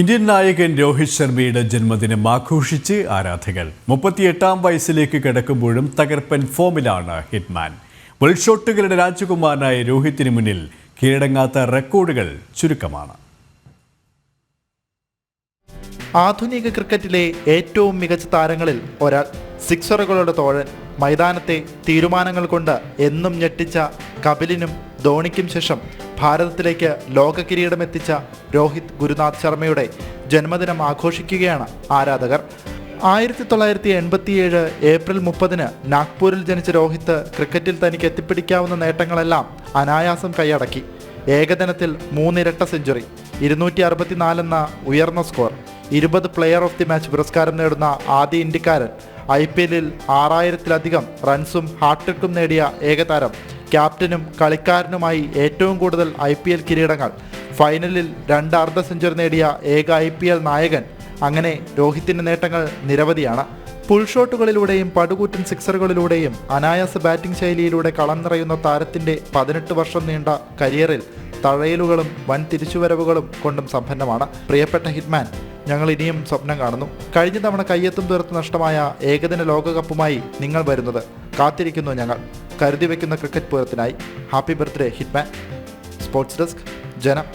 Indian നായകൻ രോഹിത് ശർമ്മയുടെ ജന്മദിനം ആഘോഷിച്ച് ആരാധകർ. മുപ്പത്തിയെട്ടാം വയസ്സിലേക്ക് കിടക്കുമ്പോഴും തകർപ്പൻ ഫോമിലാണ് ഹിറ്റ്മാൻ. വെൾഷോട്ടുകളുടെ രാജകുമാരനായ രോഹിത്തിന് മുന്നിൽ കീഴടങ്ങാത്ത റെക്കോർഡുകൾ ചുരുക്കമാണ്. ആധുനിക ക്രിക്കറ്റിലെ ഏറ്റവും മികച്ച താരങ്ങളിൽ ഒരാൾ സിക്സറുകളുടെ തോഴൻ. മൈതാനത്തെ തീരുമാനങ്ങൾ കൊണ്ട് എന്നും ഞെട്ടിച്ച കപിലിനും ധോണിക്കും ശേഷം ഭാരതത്തിലേക്ക് ലോക കിരീടമെത്തിച്ച രോഹിത് ഗുരുനാഥ് ശർമ്മയുടെ ജന്മദിനം ആഘോഷിക്കുകയാണ് ആരാധകർ. ആയിരത്തി തൊള്ളായിരത്തി എൺപത്തിയേഴ് ഏപ്രിൽ മുപ്പതിന് നാഗ്പൂരിൽ ജനിച്ച രോഹിത് ക്രിക്കറ്റിൽ തനിക്ക് എത്തിപ്പിടിക്കാവുന്ന നേട്ടങ്ങളെല്ലാം അനായാസം കൈയടക്കി. ഏകദിനത്തിൽ മൂന്നിരട്ട സെഞ്ചുറി ഇരുന്നൂറ്റി അറുപത്തിനാലെന്ന ഉയർന്ന സ്കോർ ഇരുപത് പ്ലെയർ ഓഫ് ദി മാച്ച് പുരസ്കാരം നേടുന്ന ആദ്യ ഇന്ത്യക്കാരൻ ഐ പി എല്ലിൽ ആറായിരത്തിലധികം റൺസും ഹാട്രിക്കും നേടിയ ഏകതാരം ക്യാപ്റ്റനും കളിക്കാരനുമായി ഏറ്റവും കൂടുതൽ ഐ പി എൽ കിരീടങ്ങൾ. ഫൈനലിൽ രണ്ട് അർദ്ധ സെഞ്ചുറി നേടിയ ഏക ഐ പി എൽ നായകൻ അങ്ങനെ രോഹിത്തിന്റെ നേട്ടങ്ങൾ നിരവധിയാണ്. പുൾ ഷോട്ടുകളിലൂടെയും പടുകൂറ്റൻ സിക്സറുകളിലൂടെയും അനായാസ ബാറ്റിംഗ് ശൈലിയിലൂടെ കളം നിറയുന്ന താരത്തിന്റെ പതിനെട്ട് വർഷം നീണ്ട കരിയറിൽ തഴയലുകളും വൻ തിരിച്ചുവരവുകളും കൊണ്ടും സമ്പന്നമാണ്. പ്രിയപ്പെട്ട ഹിറ്റ്മാൻ ഞങ്ങൾ ഇനിയും സ്വപ്നം കാണുന്നു. കഴിഞ്ഞ തവണ കയ്യെത്തും തുരത്ത് നഷ്ടമായ ഏകദിന ലോകകപ്പുമായി നിങ്ങൾ വരുന്നത്. കാത്തിരിക്കുന്നു ഞങ്ങൾ. കരുതി വയ്ക്കുന്ന cricket പൂരത്തിനായി happy birthday hitman sports desk Janam.